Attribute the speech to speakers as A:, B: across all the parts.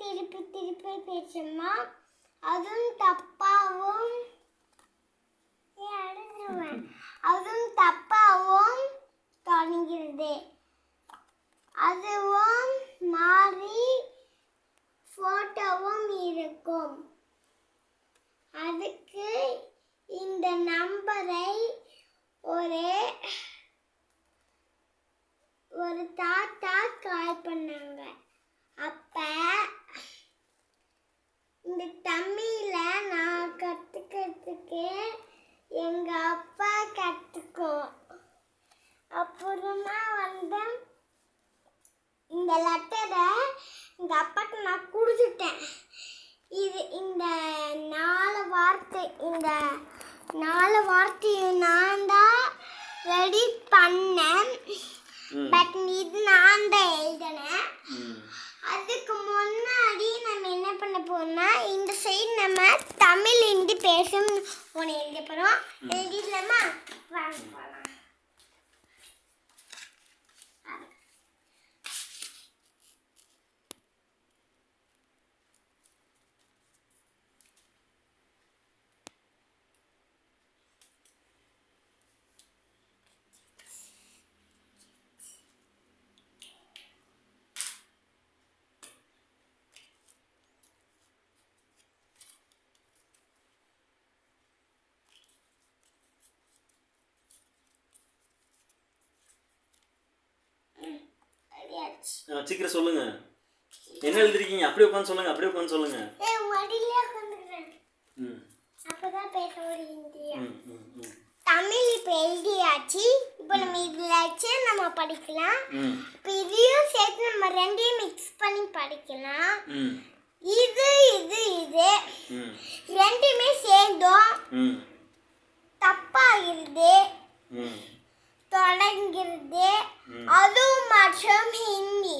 A: திருப்பி திருப்பி பேசுமா? அதுவும் தப்பாவும் அதுவும் தப்பாவும் தொடங்கிறது அதுவும் மாறி போட்டோவும் இருக்கும். அதுக்கு இந்த நம்பரை ஒரு ஒரு தாத்தா கால் பண்ணாங்க அப்ப இந்த தமிழ நான் கத்துக்கிறதுக்கு எங்க அப்பா கத்துக்கும். அப்புறமா வந்து இந்த லெட்டரை எங்க அப்பாக்கு நான் கொடுத்துட்டேன். இது இந்த நாலு வார்த்தை இந்த நாலு வார்த்தையும் நான் தான் ரெடி பண்ணேன். பட் இது நான் தான் எழுதினேன். அதுக்கு முன்னாடி போறோம்னா இந்த சைடு நம்ம தமிழ் ஹிந்தி பேசும் ஒன்று எழுத போகிறோம் எழுதிடலாமா?
B: சீக்கிரம் சொல்லுங்க. என்ன எழுதிருக்கீங்க? அப்படியே உட்காந்து சொல்லுங்க அப்படியே உட்காந்து சொல்லுங்க.
A: அப்பதான் பேச முடியும் தமிழ் இப்போ எழுதியாச்சு. இப்போ நம்ம இதில் நம்ம படிக்கலாம். இப்போ இதையும் சேர்த்து நம்ம ரெண்டையும் மிக்ஸ் பண்ணி படிக்கலாம். இது இது இது. ரெண்டுமே சேர்ந்தோம்.
B: ம்.
A: அது மற்றும் ஹிந்தி.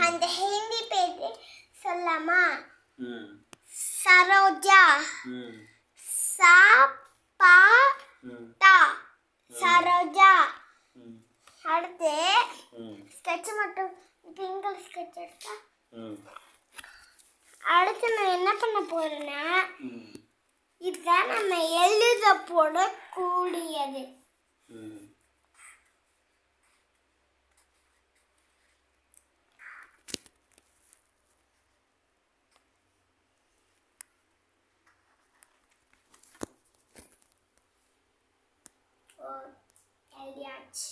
A: அந்த ஹிந்தி பேர் சொல்லாமா சரோஜா. சா பா டா. சரோஜா. அடுத்து ஸ்கெட்ச் மட்டும். பிங்கல் ஸ்கெட்ச் எடுத்தா? அடுத்து நான் என்ன பண்ண போறேன்னா இதுதான் நம்ம எழுத போடக்கூடியது. Mariachi.